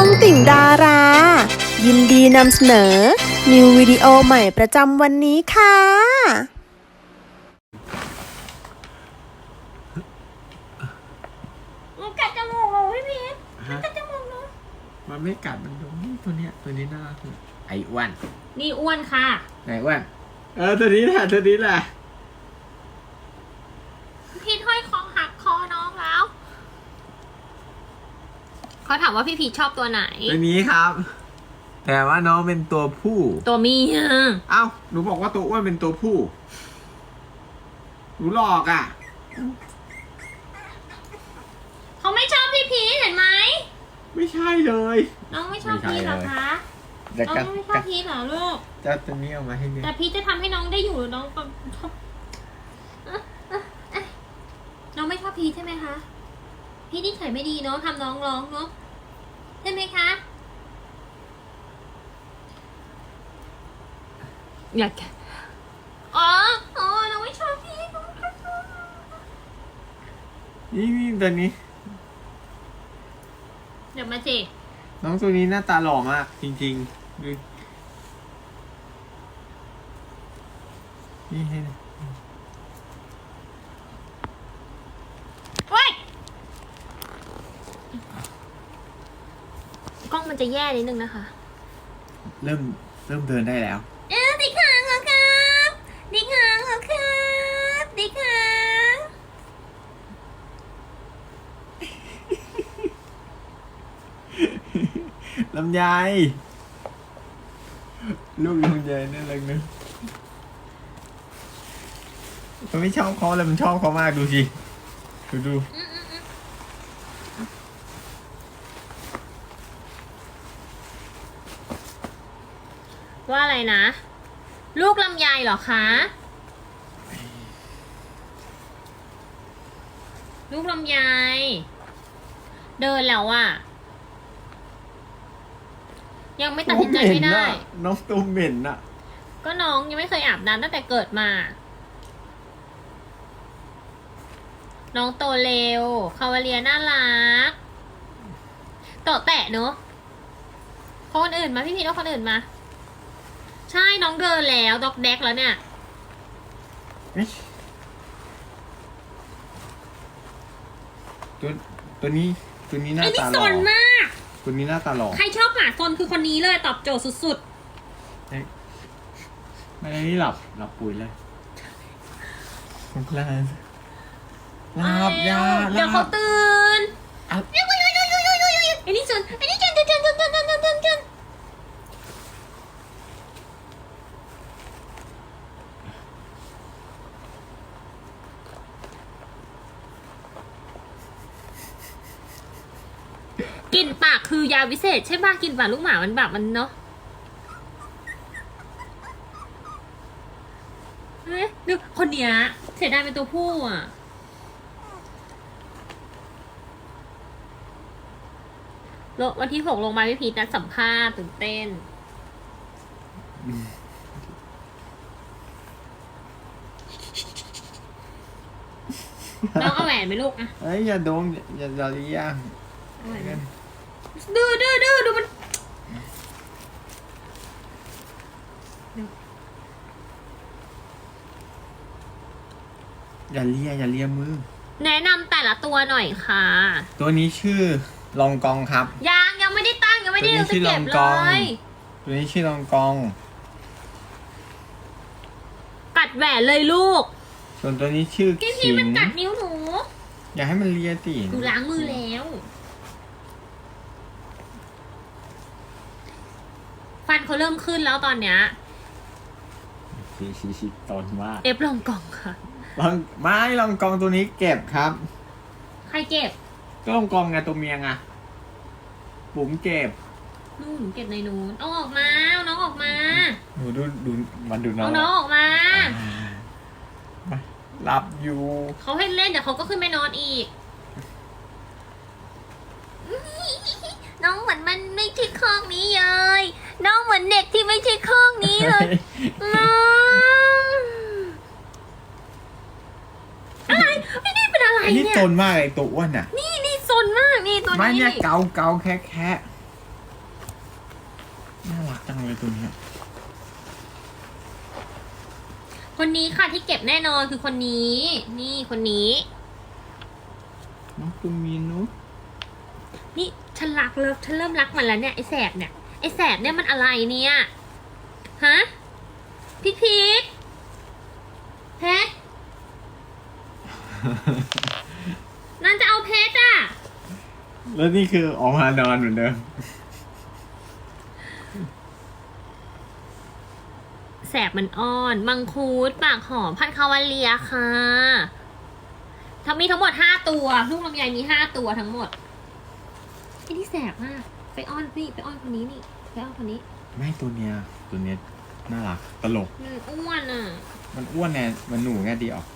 องติ่งดารา ยินดีนำเสนอ นิววิดีโอใหม่ประจำวันนี้ค่ะมันกัดจมูกเราพี่พีทฮะกัดจมูกหนูมันไม่กัดมันโดนนี่ตัวเนี้ยตัวนี้น่ารักเลยไอ้อ้วนนี่อ้วนค่ะ ไหนอ้วนเออตัวนี้แหละตัวนี้แหละ พีทห้อยคอหักคอน้องแล้ว เขาถามว่าพี่พีทชอบตัวไหน ตัวนี้ครับ แต่ว่าน้องเป็นตัวผู้ ตัวเมียเอ้าหนูบอกว่าตัวอ้วนเป็นตัวผู้หนูหลอกอะ เขาไม่ชอบพี่พีทเห็นไหม ไม่ใช่เลย น้องไม่ชอบพีทเหรอคะจะน้องกัดไม่ชอบพีทเหรอลูกจะตัวนี้เอามาให้เนี่ยแต่พีทจะทำให้น้องได้อยู่น้องก็อะอะอะน้องไม่ชอบพีทใช่ไหมคะ พีทนิสัยไม่ดีเนาะทำน้องร้องเนาะใช่ไหมคะ อยากอ๋ออ๋อน้องไม่ชอบพีทน้องไม่ชอบนี่นี่ตัวนี้ เดี๋ยวมาสิน้องตัวนี้หน้าตาหล่อมาก จริงๆดูนี่ให้นะเว้ยกล้องมัน จะแย่นิดนึงนะคะ เริ่มเริ่มเดินได้แล้ว เออดิหางเหรอครับดิหางเหรอครับดิหางลำไยลูกลำไยน่ารักนึกมันไม่ชอบเขาเลยมันชอบเขามากดูสิดูดู อืมอืมอืมว่าอะไร นะ ลูกลำไยเหรอคะ ลูกลำไย เดินแล้วอะยังไม่ตัดสินใจไม่ได้ น้องตัวเหม็นอะก็น้องยังไม่เคยอาบน้ำตั้งแต่เกิดมา น้องโตเร็ว คาวาเลียน่ารักโตะแตะเนอะคนอื่นมา พี่พีทเอาคนอื่นมา ใช่น้องเดินแล้วด็อกแดกแล้วเนี่ยเอ๊ะตัวตัวนี้ตัวนี้หน้าไอ้นี่ตาหสล่อนมาก ตัวนี้หน้าตาหล่อใครชอบหมาซนคือคนนี้เลยตอบโจทย์สุดไม่ได้นี่หลับหลับปุ๋ยเลยหลับๆหลับยาเดี๋ยวหเขาลับตื่น อะ ลินปากคือยาวิเศษ ใช่ป่ะกลินปากลูกหมามันแบบมันเนาะเฮ้ยดูคนเนี้ยเสียดายเป็นตัวผู้อะโลวันที่หกลงมาพี่พีทนัดสัมภาษณ์ตื่นเต้น น้องเอาแหวนไหมลูกอะเอ้ยอย่าโดนอย่าอย่าเลี้ยง เอาแหวนไหม ดื้อดื้อดื้อดูมันอย่าเลียอย่าเลียมือ แนะนำแต่ละตัวหน่อยค่ะ ตัวนี้ชื่อลองกองครับ ยังยังไม่ได้ตั้งยังไม่ได้ตัวนี้เอาไปชื่อเก็บลองเลกองยตัวนี้ชื่อลองกอง กัดแหวนเลยลูก ส่วนตัวนี้ชื่อพี่พีขิทงมันกัดนิ้วหนู อย่าให้มันเลียตีหนูล้างมือแล้ว ฟันเขาเริ่มขึ้นแล้วตอนเนี้ยชีชีชีตนมากเอฟลองกล่องค่ะ ลองไม่ลองกองตัวนี้เก็บครับ ใครเก็บ ก็ลองกองไงตัวเมียไงปุ๋มเก็บนู่นเก็บในนู้นเอาออกมาเอาน้องออกมาหนูดูดูมันดูน้อเอางน้องออกมาหลับอยู่เขาให้เล่นเดี๋ยวเขาก็ขึ้นไปนอนอีก น้องเหมือนมันไม่ใช่คอกนี้เลยน้ องเหมือนเด็กที่ไม่ใช่คอกนี้เลยน้องอะไรไม่ได้เป็นอะไรอันนี้เนี่ยตนมากเลยตัวอ้วนอะนี่นี่ซนมากนี่ตัวไม่นี้เนี่ยเกาเกาแค่แค่น่ารักจังเลยตัวเนี้ยคนนี้ค่ะที่เก็บแน่นอนคือคนนี้ นี่คนนี้ น้องคุณมีนุนี่ฉันรักเลิฟฉันเริ่มรักมันแล้วเนี่ยไอแสบเนี่ย ไอแสบเนี่ยมันอะไรเนี่ยฮะพีทพีทเพชรนั่นจะเอาเพชรอะ แล้วนี่คือออกมานอนเหมือนเดิม แสบมันอ่อน มังคุดปากหอมพันธุ์คาวาเลียค่ะทั้งมีทั้งหมดห้าตัว ลูกลำไยมีห้าตัวทั้งหมดไอ้นี่แสบมาก ไปอ้อนพี่ไปอ้อนคนนี้นี่ไปอ้อนคนนี้ไม่ตัวเนี้ยตัวเนี้ยน่ารักตลก มันอ้วนอะ มันอ้วนแน่มันหนูแง่ดีออก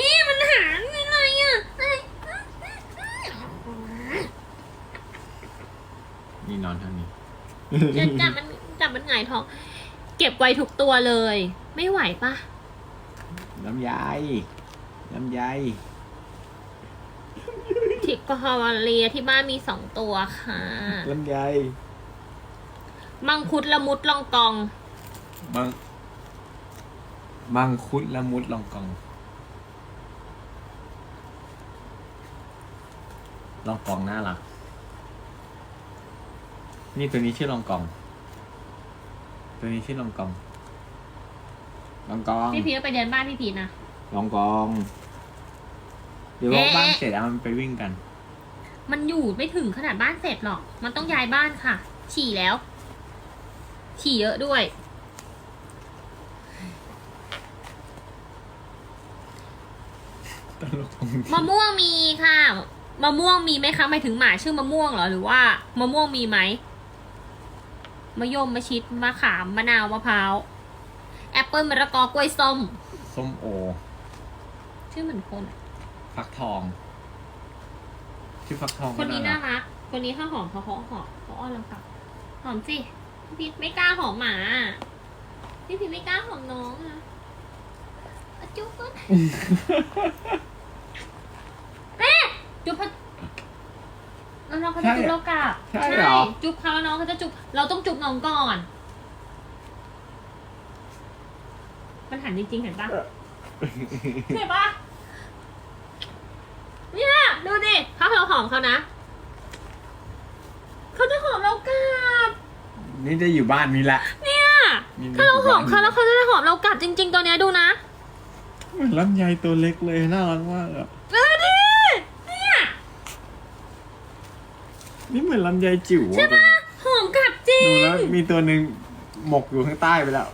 นี่มันหางอะไรอะเอ้ยนี่นอนเท่านี้ จะจับมันจับมันหงายท้อง เก็บไว้ทุกตัวเลย ไม่ไหวปะลำไยลำไย ทิปคาวาเลียที่บ้านมีสองตัวค่ะลำไยมังคุดละมุดลองกอง มังมังคุดละมุดลองกอง ลองกองน่ารักนี่ตัวนี้ชื่อลองกอง ตัวนี้ชื่อลองกอง ลองกอง พี่พีชไปเดินบ้านพี่พีชนะ ลองกอง เดี๋ยวเอ๊ะบ้านเสร็จแล้วมันไปวิ่งกัน มันอยู่ไม่ถึงขนาดบ้านเสร็จหรอก มันต้องย้ายบ้านค่ะ ฉี่แล้ว ฉี่เยอะด้วย ตลกตรงนี้มะม่วงมีค่ะ มะม่วงมีไหมคะหมายถึงหมาชื่อมะม่วงเหรอ หรือว่ามะม่วงมีไหมมะยมมะชิดมะขามมะนาวมะพร้าวแอปเปิลมะละกอกล้วยส้ม ส้มโอ ชื่อเหมือนคนฟักทอง ชื่อฟักทองคนนี้ก็น่ารักรัก คนนี้ข้าวหอมเขาเขาหอมเขาอ้อนเราค่ะหอมสิ พี่พีชไม่กล้าหอมหมา พี่พีชไม่กล้าหอมน้องอะอะจุ๊บก่อนแม่จุ๊บพอแล้วน้องเขาจะจุ๊บเรากลับใช่เหรอ จุ๊บเขาแล้วน้องเขาจะจุ๊บ เราต้องจุ๊บน้องก่อน มันหันจริงๆเห็นปะเห็นปะเนี่ย ดูดิเขาเราหอมเขานะ เขาจะหอมเรากลับนี่ได้อยู่บ้านนี้แหละ เนี่ยนี่ ถ้าเราหอมเขาแล้วเขาจะหอมเรากลับจริง ๆ ตัวเนี้ยดูนะเหมือนลำไยตัวเล็กเลยน่ารักมากอะเออดิเนี่ยนี่เหมือนลำไยจิ๋วอะใช่ปะหอมกลับจริดูงแล้วมีตัวหนึ่งหมกอยู่ข้างใต้ไปแล้ว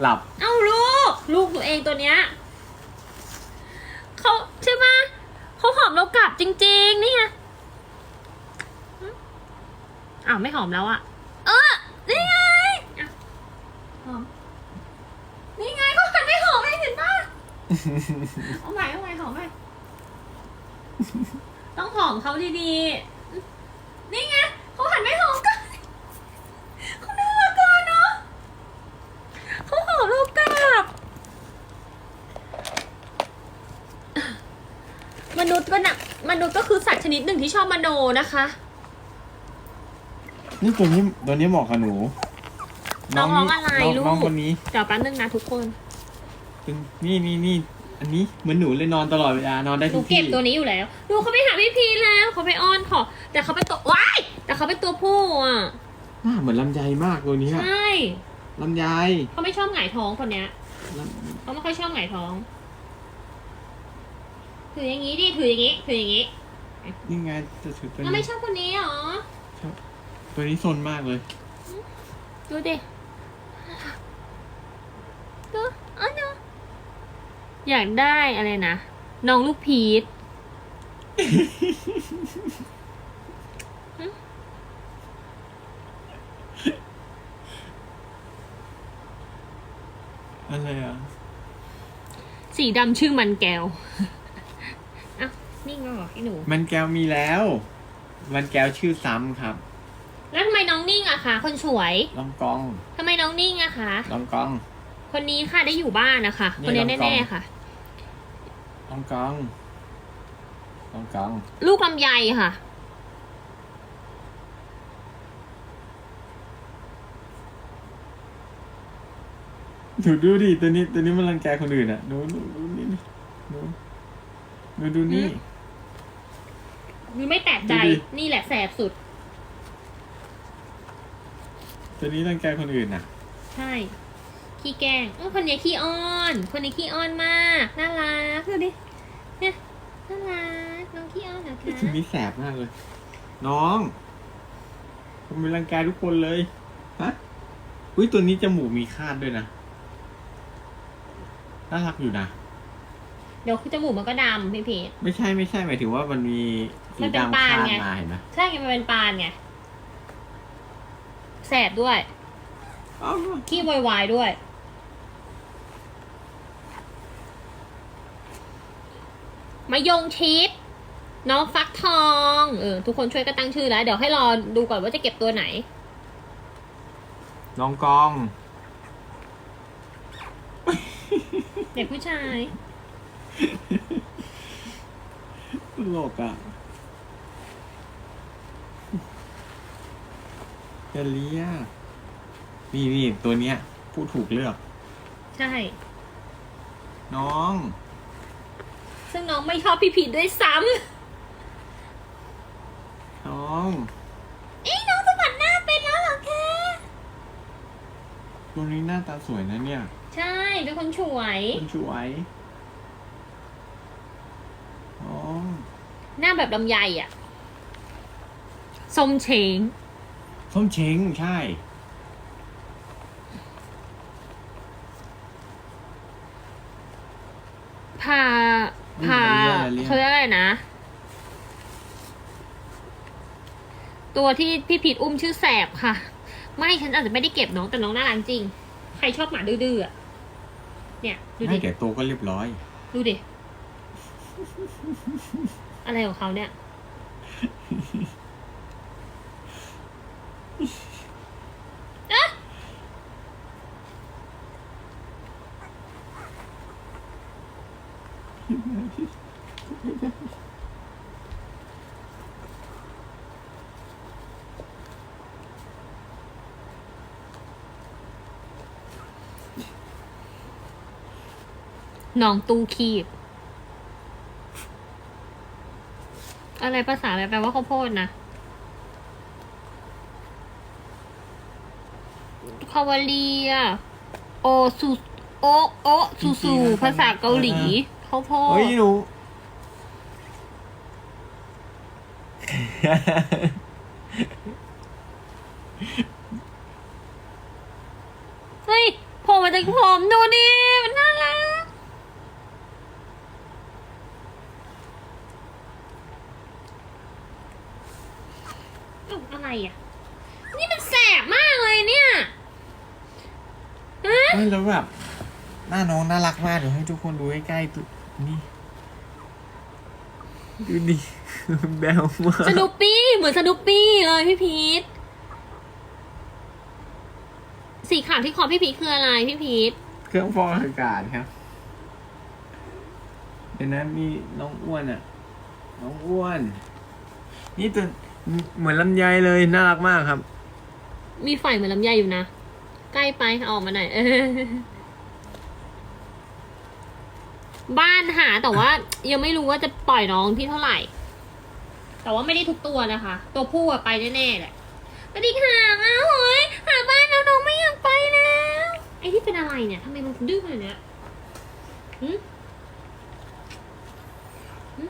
หลับ เอาลูก ลูกตัวเองตัวเนี้ยเขาใช่ปะเขาหอมเรา กลับจริง ๆ นี่ไงอ้าวไม่หอมแล้วอะเออนี่ไงอะหอมนี่ไงเขาหันไม่หอมให้เห็นปะเอาใหม่เอาใหม่หอมใหม่ต้องหอมเขาดีๆ นี่ไงเขาหันไม่หอมกันเขาน่ารักเกินเนาะเขาหอมลูกกลับมนุษย์ก็นะมนุษย์ก็คือสัตว์ชนิดหนึ่งที่ช อบมโนนะคะ นี่ตัวนี้ตัวนี้เหมาะกับหนูน้องร้องอะไรน้ลูกน้องคนนี้เดี๋ยวแป๊บนึงนะทุกคนเป็นนี่นี่นี่อันนี้เหมือนหนูเลยนอนตลอดเวลานอนได้หนูทุกเก็ที่บตัวนี้อยู่แล้วดูเขาไปหาพี่พีแล้วเขาไปอ้อนขอ แต่เขาเป็นตัวว้ายแต่เขาเป็นตัวผู้อะหน้าเหมือนลำไยมากตัวนี้อะใช่ลำไยเขาไม่ชอบหงายท้องคนเนี้ยลำเขาไม่ค่อยชอบหงายท้อง ถืออย่างนี้ดิถืออย่างนี้ถืออย่างนี้ นี่ไงจะถือตัวเขาไม่นี้ชอบคนนี้เหรอ ตัวนี้ซนมากเลย ดูดิ ดูอ๋อดูอยากได้อะไรนะ น้องลูกพีชอะไรอะ สีดำชื่อมันแก้วอะี่หนู มันแก้วมีแล้ว มันแก้วชื่อซ้ำครับแล้วทำไมน้องนิ่งอะคะคนสวยลองกองทำไมน้องนิ่งอะคะลองกอง คนนี้ค่ะได้อยู่บ้านนะคะคนนี้แน่ๆค่ะ ลองกองลองกองลูกลำไยค่ะ ดูดูดิตัวนี้ตัวนี้มันรังแกคนอื่นอะดูดูดูนี่ดูดูดูนี่ ดูนี่นี่ไม่แตกใจ ดูดิ นี่แหละแสบสุด ตัวนี้รังแกคนอื่นอะ ใช่ ขี้แกล้งเออคนนี้ขี้อ้อน คนนี้ขี้อ้อนมาก น่ารักดูดิ เนี่ย น่ารัก น้องขี้อ้อนเหรอไอ้คะตัวนี้แสบมากเลย น้องมันเป็นรังแกทุกคนเลย ฮะ อุ้ยตัวนี้จมูกมีคาดด้วยนะ น่ารักอยู่นะ เดี๋ยวจมูกมันก็ดำพี่พีชไม่ใช่ไม่ใช่หมายถึงว่ามันมี สีมันเป็นดำปานคาดไง มาเห็นไหมใช่ไงมันเป็นปานไงแสบด้วย อ้าวขี้วายวายด้วย มายงชิดน้องฟักทองเออทุกคนช่วยกันตั้งชื่อแล้ว เดี๋ยวให้รอดูก่อนว่าจะเก็บตัวไหน น้องกอง เด็กผู้ชายตลกอะ อเลียนี่นี่ตัวเนี้ย ผู้ถูกเลือก ใช่ น้อง ซึ่งน้องไม่ชอบพี่พีชด้วยซ้น้องำเอ้ยน้องสะบัดหน้าเป็นแล้วเหรอคะตัวนี้หน้าตาสวยนะเนี่ยใช่เป็นคนฉวยคนสวยน้อง หน้าแบบลำไยอะส้มเชง ส้มเช้งใช่ พาพาเรียกอะไรเรียก เขาเรียกอะไรนะ ตัวที่พี่พีทอุ้มชื่อแสบค่ะ ไม่ฉันอาจจะไม่ได้เก็บน้องแต่น้องน่ารักจริง ใครชอบหมาดื้อๆอะเนี่ย ดูไม่ดิ แต่ตัวก็เรียบร้อย ดูดิ อะไรของเขาเนี่ยอะ น้องตู้คีบ อะไรภาษาอะไรแปลว่าข้าวโพดนะ คาวาเลีย โอซูโอโอซูซูภาษาเกาหลีข้าวโพเฮ้ดยหนู เฮ้ยโผล่มาจากผมดูดิมันน่ารัก เอ้าอะไรอะ นี่มันแสบมากเลยเนี่ย ฮะเฮ้ยแล้วแบบหน้าน้องน่ารักมากเดี๋ยวให้ทุกคนดูใกล้ๆตัวนี่ดูดิแบวมากสนุปปี้เหมือนสนุปปี้เลยพี่พีทสีขาวที่คอพี่พีทคืออะไรพี่พีทเครื่องฟอกอากาศครับเดี๋ยวนะมีน้องอ้วนอะ น้องอ้วน นี่ตัวเหมือนลำไยเลยน่ารักมากครับ มีไฟเหมือนลำไยอยู่นะ ใกล้ไปเอาออกมาหน่อยเออบ้านหาแต่ว่า ยังไม่รู้ว่าจะปล่อยน้องที่เท่าไหร่ แต่ว่าไม่ได้ทุกตัวนะคะ ตัวผู้อะไปแน่ๆแหละสวัสดีค่ะอ้าวเฮ้ยหาบ้านแล้วน้องไม่อยากไปแล้วไอ้ที่เป็นอะไรเนี่ยทำไมมันดื้อขนาดเนี้ยหึหึ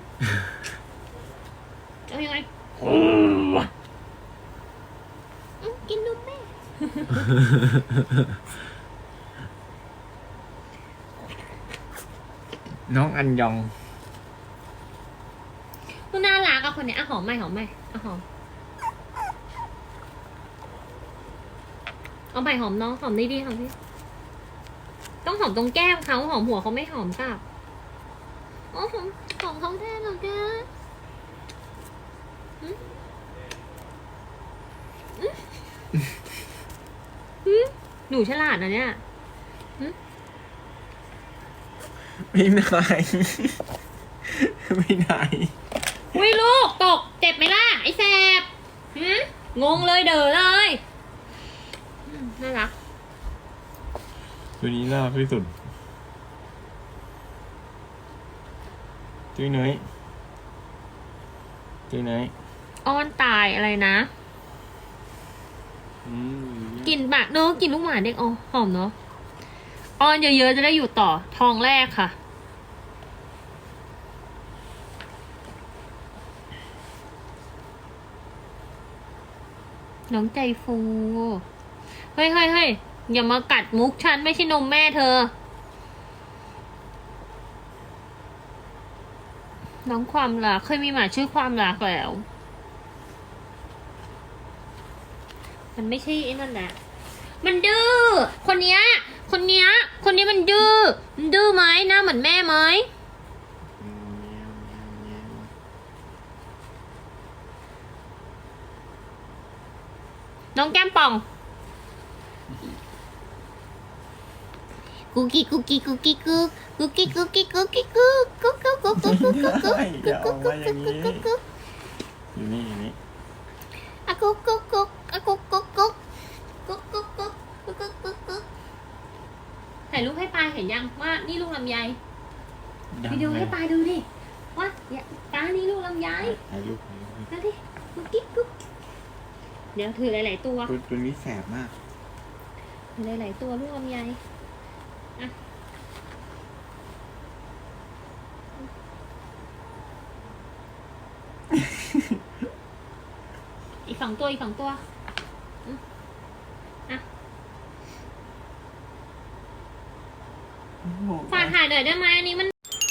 เอายังไงอืมกินนมแม่ น้องอันยอง มันน่ารักอะคนเนี้ยอะหอมไหมหอมไหมอะหอมเอาไปหอมน้องหอมได้ดีหอมดิต้องหอมตรงแก้มเขาหอมหัวเขาไม่หอมกลับอ๋อหอมหอมเขาแท้หรอแกหึหึหึ หนูฉลาดนะเนี่ยไม่ไหนไม่ไหนอุ้ยลูกตกเจ็บไหมล่ะ ไอ้แสบหึงงเลยเด้อเลยอืมน่ารัก ตัวนี้น่ารักที่สุดจุ้ยน้อยจุ้ยน้อยอ้อนตายอะไรนะ อืม กินแบบเนอะกินลูกหมาเด็กอ๋อหอมเนอะออนเยอะๆจะได้อยู่ต่อทองแรกค่ะ น้องใจฟู เฮ้ยเฮ้ยเฮ้ยอย่ามากัดมุกฉันไม่ใช่นมแม่เธอ น้องความรักเคยมีหมาชื่อความรักแล้ว มันไม่ใช่ไอ้นั่นแหละมันดื้อ คนเนี้ย คนเนี้ย คนนี้มันดื้อ มันดื้อไหมหน้าเหมือนแม่ไหมน้องแก้มป่อง กุกกี้กุกกี้กุกกี้กุกกุกกี้กุกกี้กุกกี้กุกกุกกุกกุกกุกกุกกุกกุกอย่าออกมาอย่างนี้กุกกุกอยู่นี่อยู่นี่ ดังวิดีโอเลให้ยปลาดูดิว่าเนี่ยปลานี่ลูกลำไยถ่ายรูปถ่ายรูปดูดิกุ๊กกิ๊กกุ๊กเดี๋ยวถือหลาย ๆ ตัวตัวตัวนี้แสบมากถือหลาย ๆ ตัวลูกลำไยอะอีกสองตัวอีกสองตัวอืมอะฝากถ่ายหน่อยได้ไหมอันนี้มัน